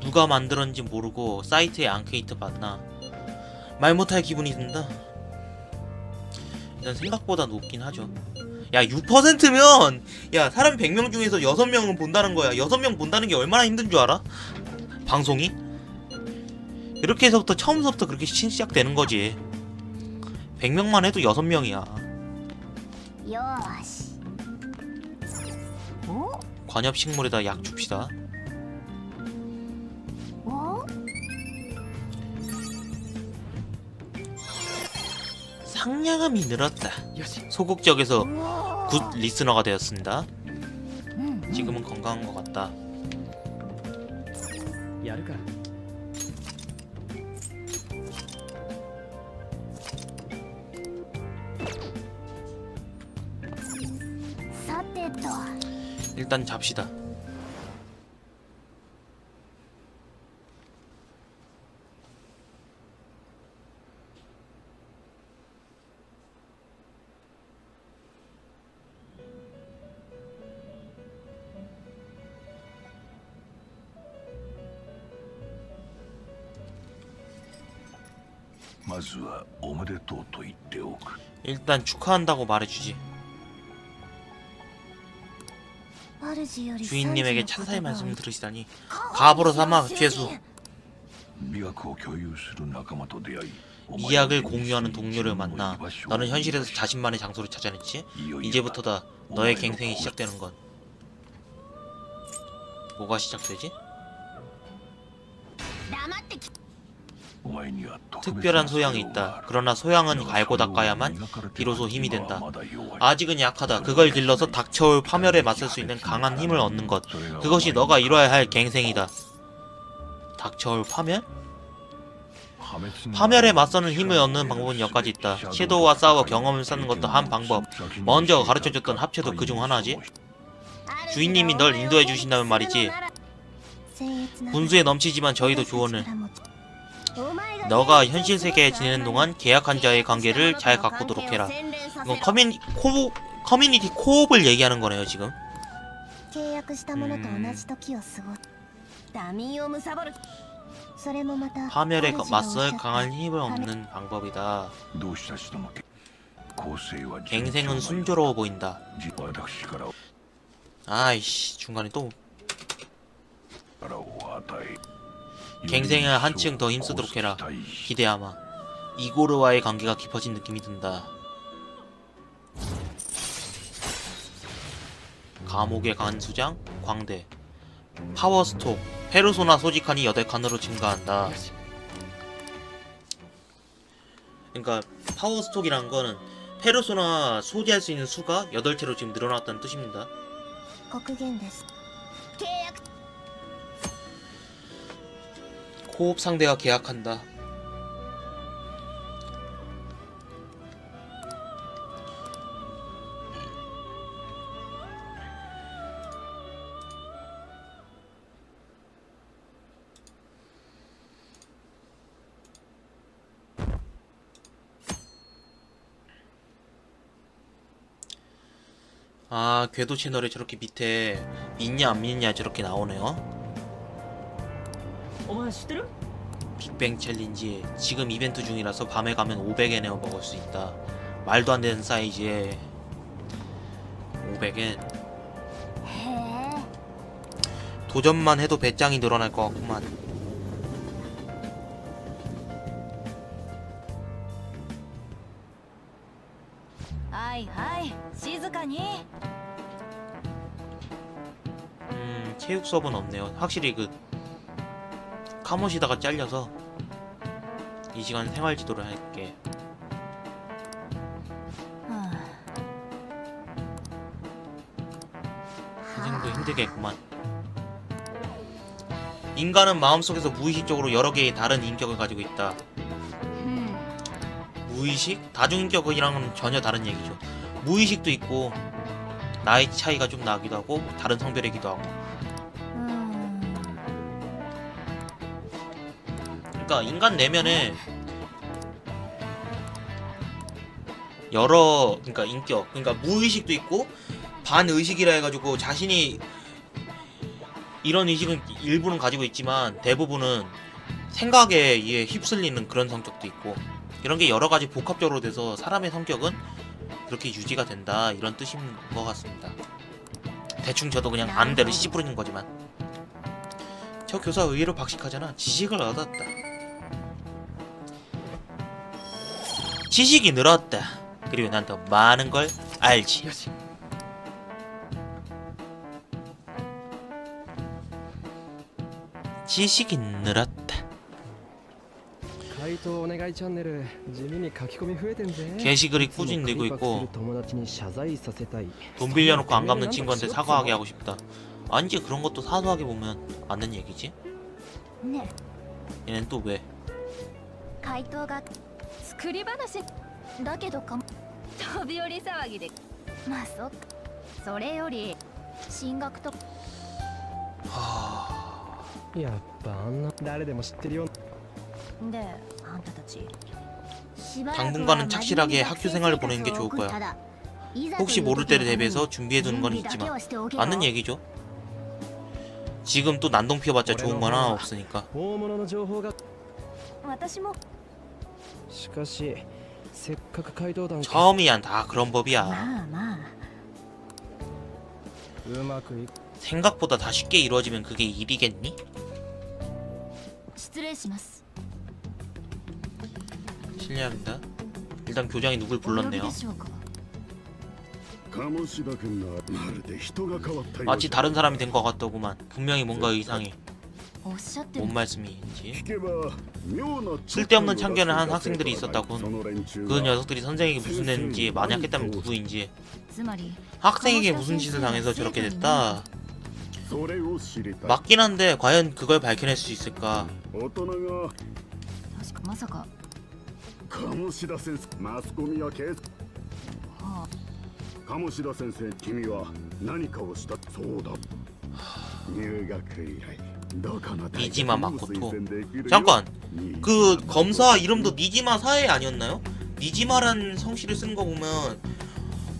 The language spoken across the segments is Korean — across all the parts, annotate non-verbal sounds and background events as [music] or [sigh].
누가 만들었는지 모르고 사이트에 앙케이트 받나? 말 못할 기분이 든다. 일단 생각보다 높긴 하죠. 야 6%면 야 사람 100명 중에서 6명은 본다는 거야. 6명 본다는 게 얼마나 힘든 줄 알아? 방송이? 이렇게 해서부터 처음서부터 그렇게 시작되는 거지. 100명만 해도 6명이야. 관엽식물에다 약 줍시다. 상냥함이 늘었다. 소극적에서 굿 리스너가 되었습니다. 지금은 건강한 것 같다. 일단 잡시다. はおめでとうと言っておく 일단 축하한다고 말해주지 主より 주인님에게 30 찬사의 の言葉を 말씀을 들으시다니 カ 가부로 삼아 죄수 美学を共有する仲間と出会い 이약을 공유하는 동료를 만나 너는 현실에서 자신만의 장소를 찾아냈지? 이제부터다 너의 갱생이 시작되는 건 뭐가 시작되지? 특별한 소양이 있다. 그러나 소양은 갈고 닦아야만 비로소 힘이 된다. 아직은 약하다. 그걸 길러서 닥쳐올 파멸에 맞설 수 있는 강한 힘을 얻는 것. 그것이 너가 이뤄야 할 갱생이다. 닥쳐올 파멸? 파멸에 맞서는 힘을 얻는 방법은 몇 가지 있다. 섀도우와 싸워 경험을 쌓는 것도 한 방법. 먼저 가르쳐줬던 합체도 그중 하나지. 주인님이 널 인도해 주신다면 말이지. 그 분수에 넘치지만 저희도 조언을. 너가 현실 세계에 지내는 동안 계약한자의 관계를 잘 가꾸도록 해라. 이건 커뮤니, 코, 커뮤니티 코업을 얘기하는 거네요, 지금. 음... 파멸에 맞설 강한 힘을 얻는 방법이다. 갱생은 순조로워 보인다. 아이씨, 중간에 또. 갱생을 한층 더 힘쓰도록 해라. 기대하마. 이고르와의 관계가 깊어진 느낌이 든다. 감옥의 간수장, 광대, 파워스톡, 페르소나 소지칸이 8칸으로 증가한다. 그러니까 파워스톡이란 거는 페르소나 소지할 수 있는 수가 8채로 지금 늘어났다는 뜻입니다. 코업 상대가 계약한다. 아, 궤도 채널에 저렇게 밑에 믿냐 안 믿냐 저렇게 나오네요. 어머나 시들음? 빅뱅 챌린지 지금 이벤트 중이라서 밤에 가면 500엔에 먹을 수 있다. 말도 안 되는 사이즈에 500엔. 도전만 해도 배짱이 늘어날 것 같구만. 아이 아이 시즈카니? 음 체육 수업은 없네요. 확실히 그 카못이다가 잘려서 이 시간 생활 지도를 할게. 인생도 힘들겠구만. 인간은 마음속에서 무의식적으로 여러 개의 다른 인격을 가지고 있다. 무의식? 다중인격이랑은 전혀 다른 얘기죠. 무의식도 있고 나이 차이가 좀 나기도 하고 다른 성별이기도 하고 그러니까 인간 내면에 여러 그러니까 인격, 그러니까 무의식도 있고 반의식이라 해가지고 자신이 이런 의식은 일부는 가지고 있지만 대부분은 생각에 의해 휩쓸리는 그런 성격도 있고 이런 게 여러 가지 복합적으로 돼서 사람의 성격은 그렇게 유지가 된다 이런 뜻인 것 같습니다. 대충 저도 그냥 아는 대로 씨 부르는 거지만 저 교사 의외로 박식하잖아 지식을 얻었다. 지식이 늘었다. 그리고 난 더 많은 걸 알지. 지식이 늘었다. 게시글이 꾸준히 늘고 있고 돈 빌려놓고 안 갚는 친구한테 사과하게 하고 싶다. 아니지 그런 것도 사소하게 보면 맞는 얘기지. 네. 얘는 또 왜? 回答が作り話だけどかも飛び降り騒ぎでまあそっかそれより進学と 하... やっぱあんな誰でも知ってるよであんたたち 당분간은 착실하게 학교 생활을 보내는 게 좋을 거야. 혹시 모를 때를 대비해서 준비해두는 건 있지만 맞는 얘기죠. 지금 또 난동 피워봤자 좋은 건 하나 없으니까. 大物の情報が私もしかしせっかく街道団 처음이야 다 그런 법이야. まあまあうまくい 생각보다 다 쉽게 이루어지면 그게 일이겠니? 失礼します 실례합니다. 일단 교장이 누굴 お呼び 불렀네요. でしょうか鴨志田君がまるで人が変わったよう 마치 다른 사람이 된 것 같더구만. 분명히 뭔가 이상해. おっしゃってる 뭔 말씀인지. 聞けば妙な 쓸데없는 참견을 한 학생들이 있었다군. その連中 그 が 녀석들이 선생에게 무슨 일인지 만약했다면 누구인지 つまり 학생에게 무슨 짓을 당해서 저렇게 됐다. それを知りたい 맞긴 한데 과연 그걸 밝혀낼 수 있을까? 大人が確かまさか鴨志田先生マスコミや警察は鴨志田先生君は何かをしたそうだ入学以来どこの大学にも 니지마 마코토. 잠깐 그 검사 이름도 니지마 사해 아니었나요? 니지마란 성씨를 쓴 거 보면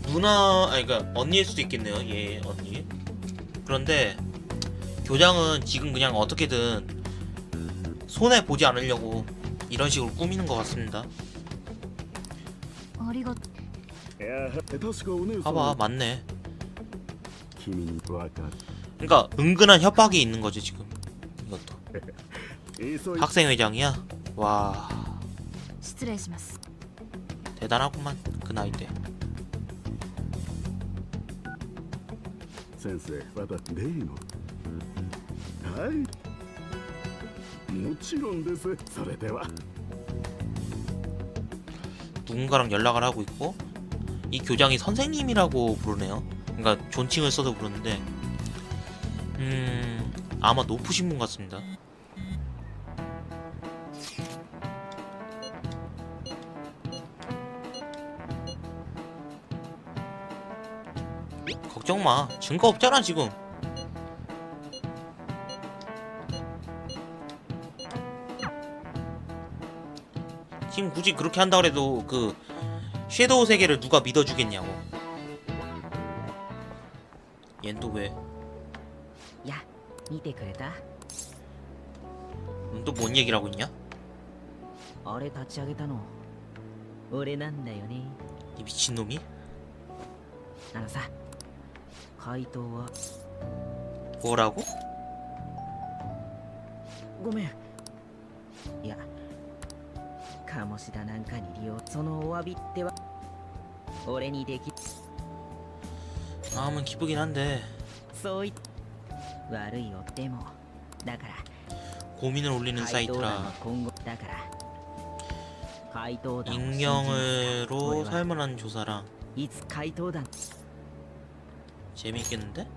누나 아니 그니까 언니일 수도 있겠네요. 예, 예 언니. 그런데 교장은 지금 그냥 어떻게든 손해 보지 않으려고 이런 식으로 꾸미는 것 같습니다. 봐봐 맞네. 그니까 은근한 협박이 있는 거지 지금. 학생회장이야 와 失礼します 대단하구만 그 나이 때 先生また例のはいもちろんですそれでは 누군가랑 연락을 하고 있고 이 교장이 선생님이라고 부르네요. 그러니까 존칭을 써서 부르는데 음 아마 높으신 분 같습니다. 걱정 마. 증거 없잖아 지금. 지금 굳이 그렇게 한다 그래도 그 섀도우 세계를 누가 믿어주겠냐고. 얜 또 왜? や見てくれた 또 뭔 얘기를 하고 있냐? あれ立ち上げたの俺なんだよね 이 미친놈이? あのさ回答は 뭐라고? ごめんいや鴨志田なんかに利用そのお詫びっては俺にでき 마음은 기쁘긴 한데 そうい 悪い追ってもだから 고민을 올리는 怪盗団は 사이트라 今後だから怪盗団を信じ 익명으로 살만한 조사랑 いつ怪盗団 재밌겠는데?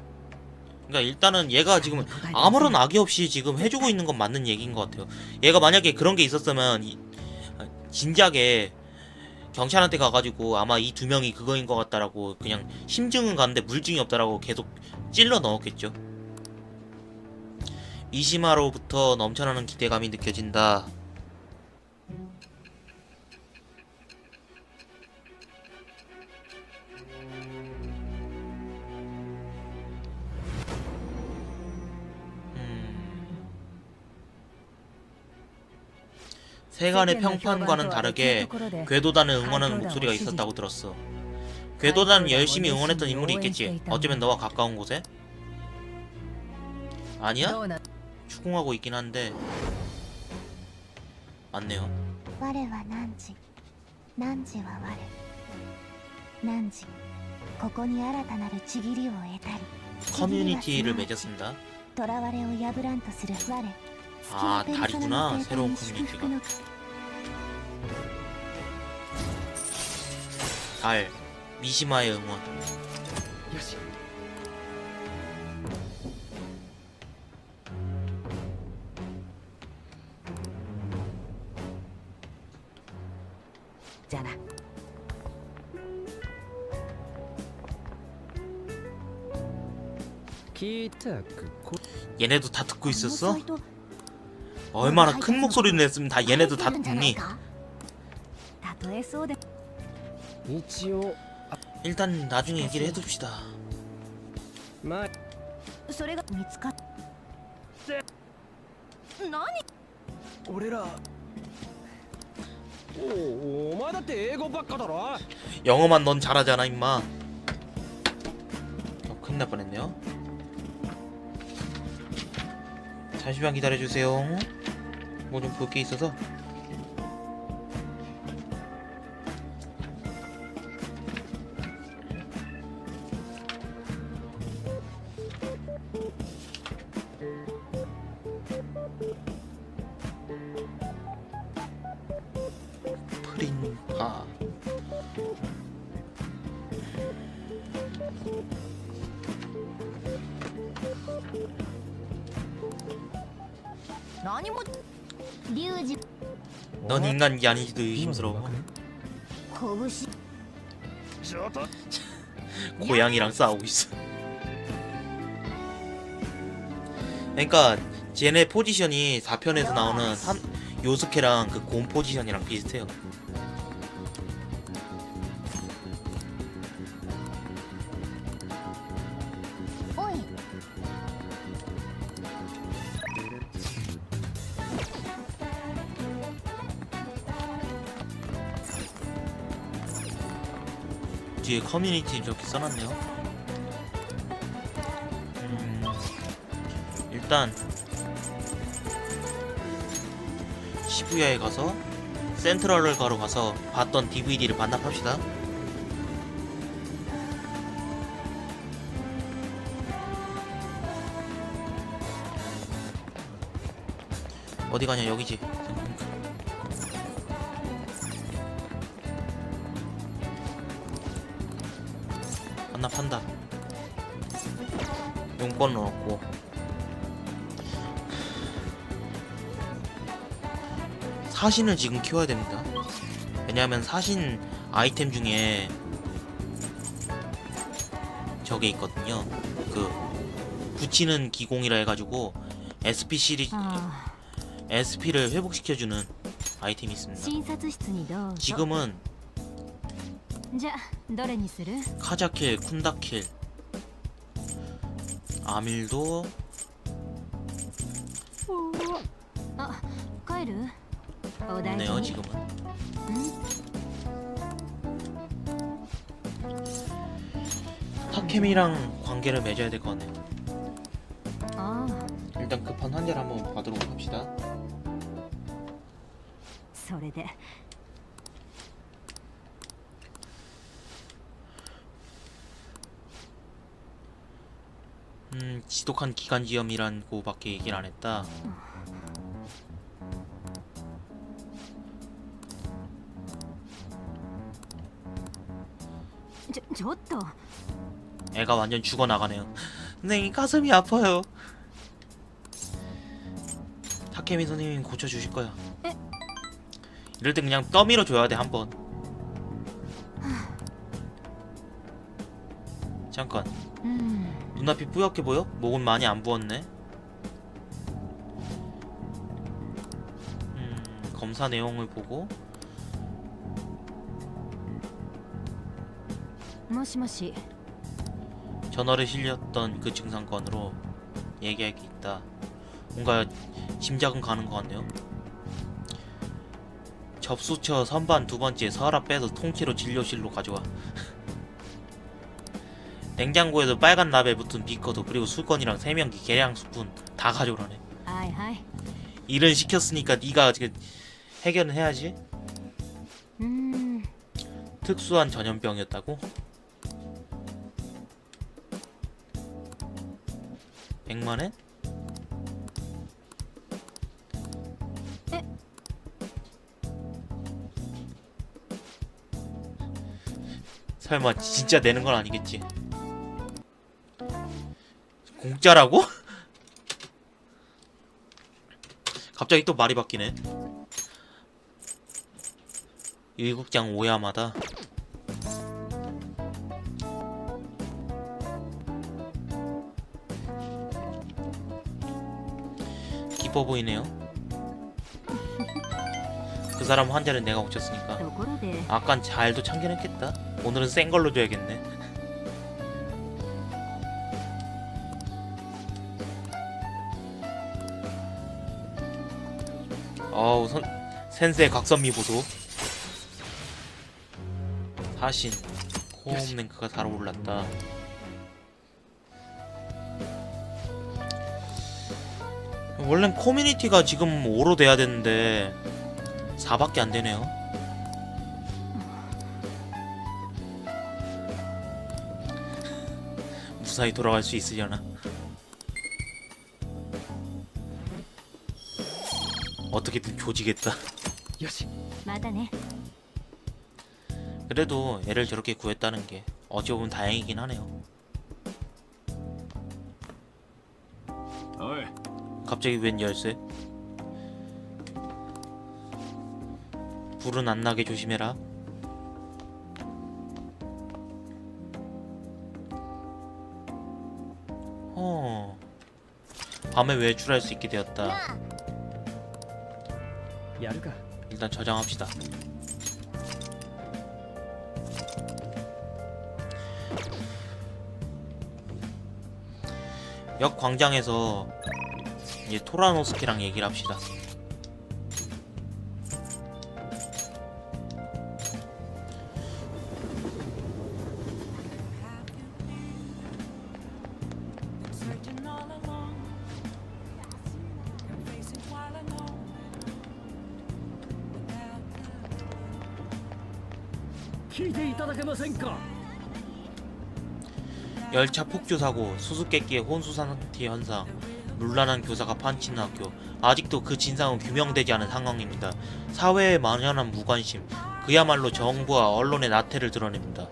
그러니까 일단은 얘가 지금 아무런 악의 없이 지금 해주고 있는 건 맞는 얘기인 것 같아요. 얘가 만약에 그런 게 있었으면 이- 아, 진작에 경찰한테 가가지고 아마 이 두 명이 그거인 것 같다라고 그냥 심증은 가는데 물증이 없다라고 계속 찔러 넣었겠죠. 이시마로부터 넘쳐나는 기대감이 느껴진다. 음. 세간의 평판과는 다르게 궤도단의 응원하는 목소리가 있었다고 들었어. 궤도단은 열심히 응원했던 인물이 있겠지. 어쩌면 너와 가까운 곳에? 아니야? 추궁하고 있긴 한데 맞네요. 我は汝汝は我汝ここに新たなるちぎりを得たり 커뮤니티를 맺었습니다. 囚われを破らんとする我 아 スキルペルソナ 다리구나 の生態 새로운 に祝福 커뮤니티가 の 달 미시마의 응원 얘네도 다 듣고 있었어? 얼마나 큰 목소리를 냈으면 다 얘네도 다 듣니? 일단 나중에 얘기를 해둡시다. 영어만 넌 잘하잖아 임마. 어, 큰일 날 뻔했네요. 잠시만 기다려주세요. 뭐 좀 볼 게 있어서 넌 인간이 아니지도 의심스러워. 拳 [laughs] 고양이랑 싸우고 있어. 그러니까 쟤네 포지션이 4편에서 나오는 한, 요스케랑 그 곰 포지션이랑 비슷해요 뒤에 커뮤니티 이렇게 써놨네요. 음, 일단 시부야에 가서 센트럴을 가러 가서 봤던 DVD를 반납합시다. 어디 가냐 여기지. 반납한다. 용건은 없고. 사신을 지금 키워야 됩니다. 왜냐하면 사신 아이템 중에 저게 있거든요. 그 붙이는 기공이라 해가지고 SP 시리즈 아. SP를 회복시켜주는 아이템이 있습니다. 지금은 じゃあどれにする 카자킬, 쿤다킬, 아밀도 あ帰るお大 없네요 事に 지금은. ん 타케미랑 관계를 맺어야 될 것 같네요. ああ 일단 급한 환자를 한번 봐도록 합시다. それで 음 지독한 기관지염이란고 밖에 얘기를 안했다. 저또 애가 완전 죽어나가네요. 선생님 가슴이 아파요. 타케미 선생님 고쳐주실 거야. 이럴 때 그냥 떠밀어 줘야 돼 한번. 잠깐. うん 눈앞이 뿌옇게 보여? 목은 많이 안 부었네. 음, 검사 내용을 보고 もしもし 전화를 실렸던 그 증상건으로 얘기할 게 있다. 뭔가 짐작은 가는 것 같네요. 접수처 선반 두 번째 서랍 빼서 통째로 진료실로 가져와. [laughs] 냉장고에도 빨간 나베 붙은 비커도 그리고 수건이랑 세면기 계량 스푼 다 가져오라네 일은 시켰으니까 네가 지금 해결은 해야지 특수한 전염병이었다고? 100만엔? 설마 진짜 내는 건 아니겠지? 공짜라고? [laughs] 갑자기 또 말이 바뀌네. 일국장 오야마다. 기뻐 보이네요. 그 사람 환자는 내가 고쳤으니까. 아깐 잘도 참견했겠다. 오늘은 센 걸로 줘야겠네. 어우 선 센세 각선미 보소. 사신 코음 랭크가 잘 올랐다. 원래 커뮤니티가 지금 5로 돼야 되는데 4밖에 안 되네요. 무사히 돌아갈 수 있으려나? 어떻게든 조지겠다. 요시. 마다네. 그래도 애를 저렇게 구했다는 게 어찌 보면 다행이긴 하네요. 어이. 갑자기 웬 열쇠? 불은 안 나게 조심해라. 어. 밤에 외출할 수 있게 되었다. やるか 일단 저장합시다. 역 광장에서 이제 토라노스키랑 얘기를 합시다. 聞いていただけませんか 열차 폭주 사고, 수수께끼의 혼수상태 현상, 물란한 교사가 판치는 학교. 아직도 그 진상은 규명되지 않은 상황입니다. 사회에 만연한 무관심, 그야말로 정부와 언론의 나태를 드러냅니다.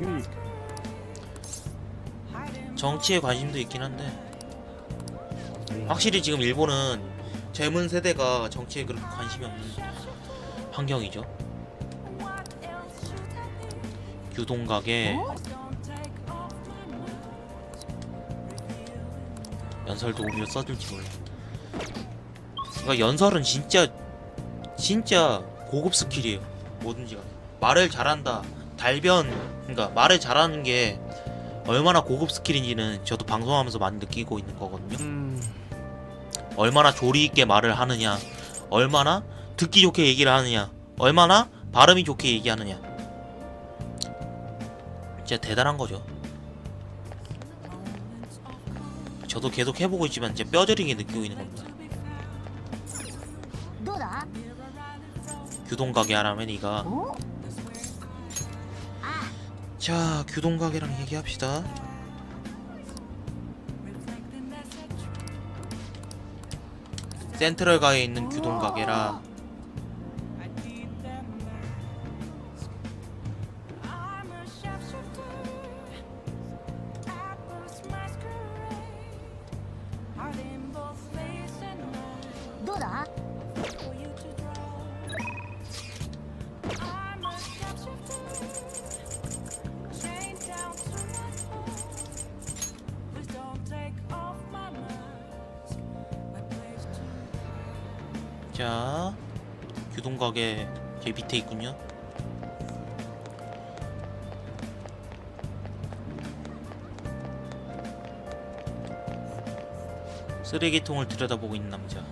うん 정치에 관심도 있긴 한데 확실히 지금 일본은 젊은 세대가 정치에 그렇게 관심이 없는 환경이죠. 규동가게 연설도 오히려 써줄지 몰라. 그러니까 연설은 진짜 진짜 고급 스킬이에요. 뭐든지 가 말을 잘한다. 달변 그러니까 말을 잘하는 게 얼마나 고급 스킬인지는 저도 방송하면서 많이 느끼고 있는 거거든요. うん 얼마나 조리 있게 말을 하느냐, 얼마나 듣기 좋게 얘기를 하느냐, 얼마나 발음이 좋게 얘기하느냐. 진짜 대단한 거죠. 저도 계속 해보고 있지만 이제 뼈저리게 느끼고 있는 겁니다. 규동가게 하라면 이가. 자 규동가게랑 얘기합시다. 센트럴 가에 있는 규동가게라 어. 자 교동가게 제 밑에 있군요. 쓰레기통을 들여다보고 있는 남자.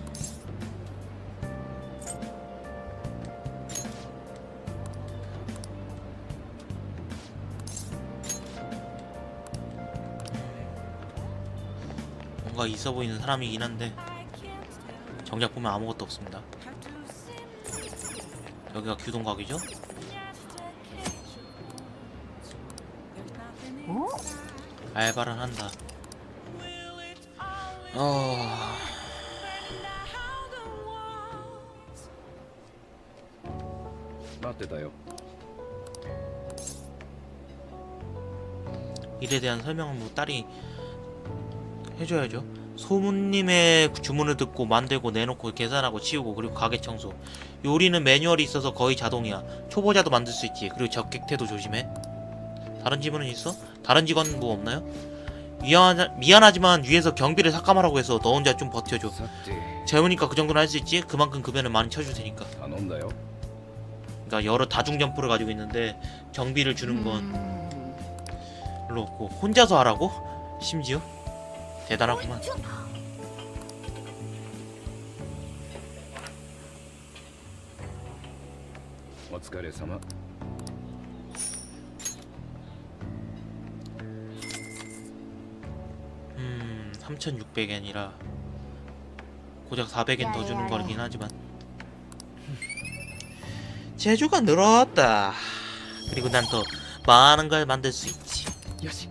뭔가 있어 보이는 사람이긴 한데. 정작 보면 아무것도 없습니다. 여기가 규동각이죠? 어? 알바를 한다. 어... 라떼다요. 일에 대한 설명은 뭐 딸이 해줘야죠. 소문님의 주문을 듣고 만들고 내놓고 계산하고 치우고 그리고 가게 청소 요리는 매뉴얼이 있어서 거의 자동이야 초보자도 만들 수 있지 그리고 적객태도 조심해 다른 직원은 있어? 다른 직원 뭐 없나요? 미안하, 미안하지만 위에서 경비를 삭감하라고 해서 너 혼자 좀 버텨줘 재우니까 그 정도는 할 수 있지? 그만큼 급여는 많이 쳐줄 테니까 안온나요? 그니까 여러 다중 점프를 가지고 있는데 경비를 주는 건 음. 별로 없고 혼자서 하라고? 심지어? 대단하구만. 오츠카레사마 음... 3600엔이라 고작 400엔 더 주는 거긴 하지만. 재주가 늘었다. 그리고 난 더 많은 걸 만들 수 있지. 요시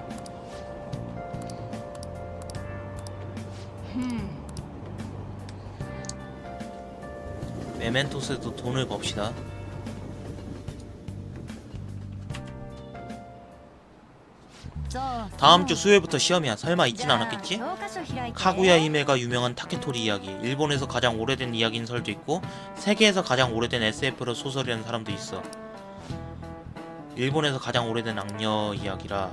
메멘토스에도 돈을 법시다 다음 주 수요일부터 시험이야. 설마 잊진 않았겠지? 카구야 히메가 유명한 타케토리 이야기. 일본에서 가장 오래된 이야기인 설도 있고 세계에서 가장 오래된 SF로 소설이라는 사람도 있어. 일본에서 가장 오래된 악녀 이야기라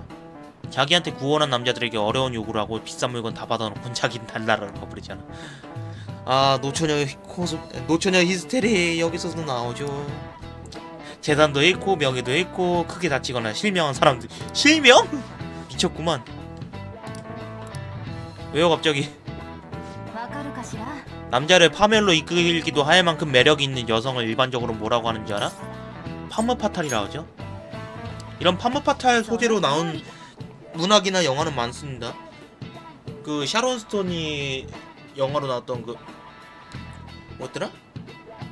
자기한테 구원한 남자들에게 어려운 요구를 하고 비싼 물건 다 받아놓고 자긴 달라라고 버리잖아. 아 노처녀 코스 노처녀 히스테리 여기서도 나오죠. 재단도 잃고 명예도 잃고 크게 다치거나 실명한 사람들. 실명? 미쳤구만. 왜요 갑자기? 남자를 파멸로 이끌기도 할 만큼 매력이 있는 여성을 일반적으로 뭐라고 하는지 알아? 파무파탈이라고 하죠. 이런 파무파탈 소재로 나온 문학이나 영화는 많습니다. 그 샤론 스톤이 영화로 나왔던 그 뭐였더라?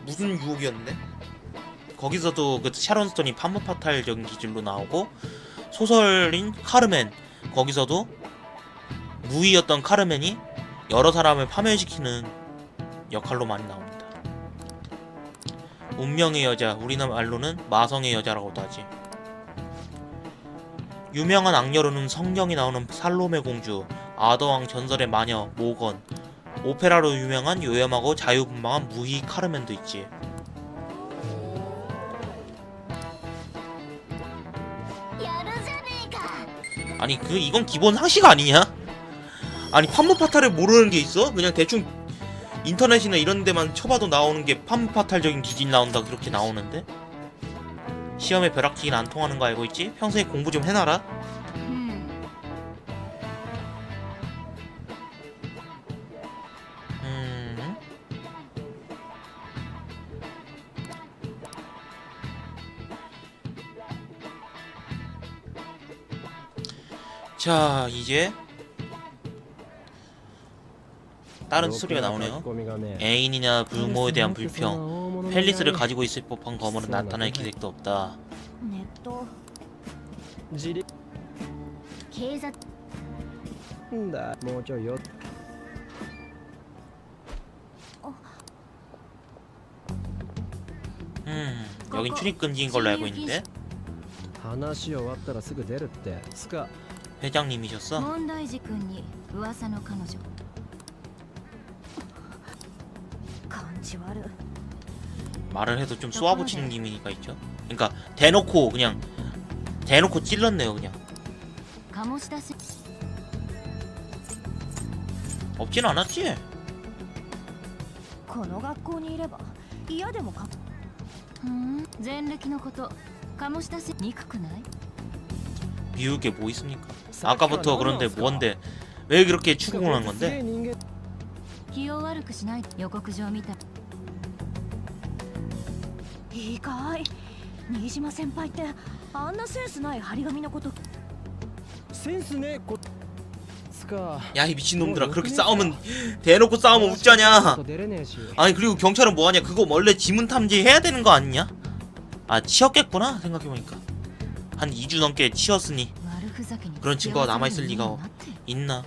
무슨 유혹이었는데? 거기서도 그 샤론 스톤이 판무 파탈적인 기질로 나오고 소설인 카르멘 거기서도 무의였던 카르멘이 여러 사람을 파멸시키는 역할로 많이 나옵니다. 운명의 여자, 우리나라로는 마성의 여자라고도 하지. 유명한 악녀로는 성경이 나오는 살로메 공주, 아더왕 전설의 마녀, 모건, 오페라로 유명한 요염하고 자유분방한 무희 카르멘도 있지. 아니 그 이건 기본 상식 아니냐? 아니 판무파탈을 모르는 게 있어? 그냥 대충 인터넷이나 이런 데만 쳐봐도 나오는 게 판무파탈적인 기진 나온다 그렇게 나오는데? 시험에 벼락치기는 안 통하는 거 알고 있지? 평소에 공부 좀 해놔라 자 이제 다른 소리가 나오네요. 애인이나 부모에 대한 불평, 펠리스를 가지고 있을 법한 검으로 나타날 기색도 없다. 음, 여긴 출입 금지인 걸로 알고 있는데. 話終わったらすぐ出るってつか 회장님이셨어? 問題児くんに噂の彼女感じ悪 말을 해도 좀 쏘아붙이는 기미가 있죠 그러니까 대놓고 그냥 대놓고 찔렀네요 그냥 鴨志田氏 없진 않았지 こ この学校にいれば嫌でもかふん前歴のこと鴨志田氏憎くない 비울 게 뭐 있습니까? 아까부터 그런데 뭔데? 왜 그렇게 추궁을 한 건데? 야이 미친놈들아 그렇게 싸우면 대놓고 싸우면 웃자냐? 아니 그리고 경찰은 뭐하냐? 그거 원래 지문 탐지 해야 되는 거 아니냐? 아 치었겠구나 생각해보니까. 한 2주 넘게 치웠으니 그런 친구가 남아있을 리가 있나?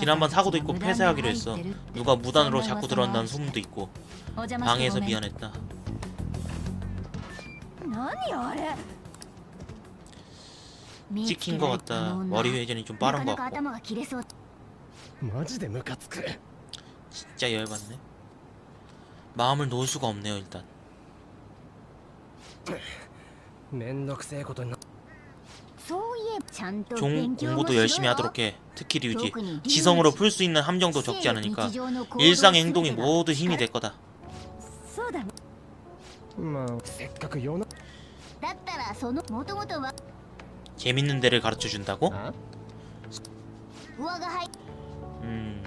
지난번 사고도 있고 폐쇄하기로 했어. 누가 무단으로 자꾸 들어온다는 소문도 있고 방해해서 미안했다. 찍힌 것 같다. 머리 회전이 좀 빠른 것 같고. 진짜 열받네. 마음을 놓을 수가 없네요 일단 めんどくせえことになそういえばちゃんと 종 勉強も 공부도 しろよ 열심히 하도록 해 특히 류지 特に 지성으로 풀 수 있는 함정도 적지 않으니까 일상의 행동이 모두 힘이 될 거다 そうだねまあせっかく世のだったらそのもともとは 재밌는 데를 가르쳐 준다고? あ上が入っ 음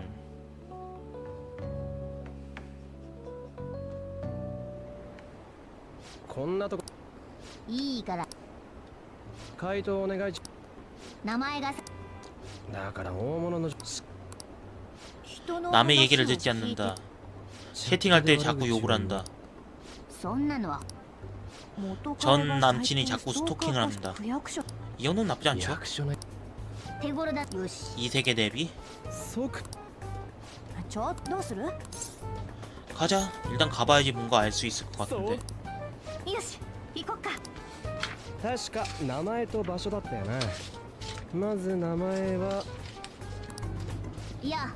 こんなとこいいから回答お願いし名前がさだから大物の 남의 얘기를 듣지 않는다 채팅할 때 자꾸 욕을 한다 そんなのは元 전 彼が 남친이 最近 자꾸 ストーカー 스토킹을 として 합니다 区役所 이거는 나쁘지 않죠 役所の手頃だよし 이 세계 대비 即ちょどうするよ 가자 일단 가봐야지 뭔가 알 수 있을 것 같은데 し行こっか確か名前と場所だったよなまず名前はいや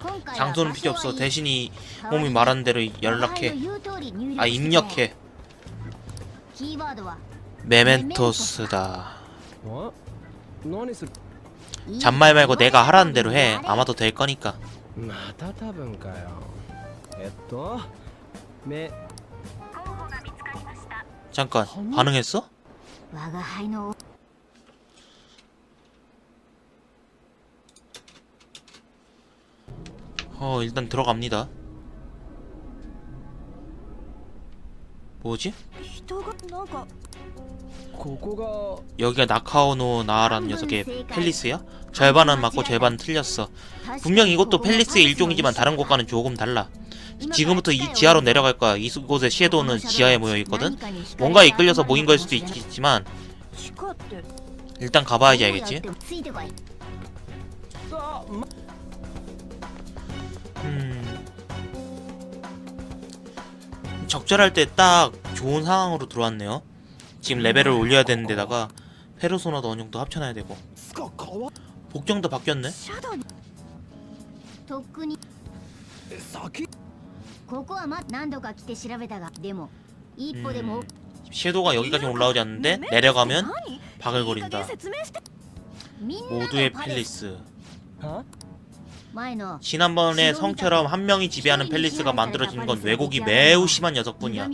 今回は 장소는 場 필요 所 없어 はいい 대신이 몸이 말하는 대로 お前の 연락해 言う通り入力 아 してくれ 입력해 キーワードは 메멘토스다 あ何する 잔말 말고 내가 하라는 대로 해 아마도 될 거니까 また多分かよえっとめ 잠깐 반응했어? 어 일단 들어갑니다 뭐지? 여기가 나카오노 나라는 녀석의 펠리스야? 절반은 맞고 절반은 틀렸어 분명 이것도 펠리스의 일종이지만 다른 곳과는 조금 달라 음, 지금부터 이 음, 지하로 음. 내려갈 거야. 이곳의 섀도우는 지하에 모여 있거든. 뭔가 이끌려서 모인 걸 수도 있겠지만 일단 가봐야지 알겠지. 음. 적절할 때 딱 좋은 상황으로 들어왔네요. 지금 레벨을 올려야 되는데다가 페르소나도 어느 정도 합쳐놔야 되고 복정도 바뀌었네. ここはま何度か来て調べたがでも一歩でも 음... 섀도우가 여기까지 올라오지 않는데 내려가면 何いい加減 바글거린다 説明してみんなの 모두의 パレス 펠리스 は前の 지난번에 성처럼 한 명이 지배하는 펠리스가 만들어지는 건 왜곡이 매우 심한 녀석뿐이야.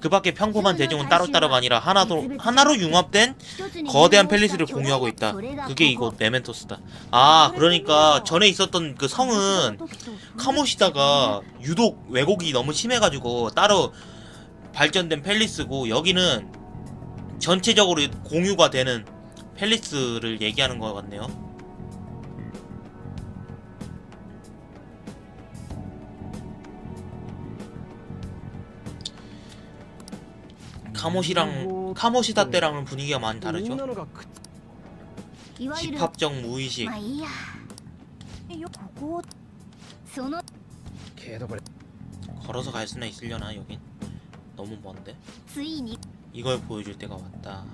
그 밖에 평범한 대중은 따로따로가 아니라 하나도, 하나로 융합된 거대한 펠리스를 공유하고 있다. 그게 이곳 메멘토스다. 아 그러니까 전에 있었던 그 성은 카모시다가 유독 왜곡이 너무 심해가지고 따로 발전된 펠리스고 여기는 전체적으로 공유가 되는 펠리스를 얘기하는 것 같네요. 카모시랑 음. 카모시다 네. 때랑은 분위기가 많이 다르죠. 음. 집합적 무의식. 걸어서 갈 수나 있으려나 여긴 너무 먼데. 이걸 보여줄 때가 왔다.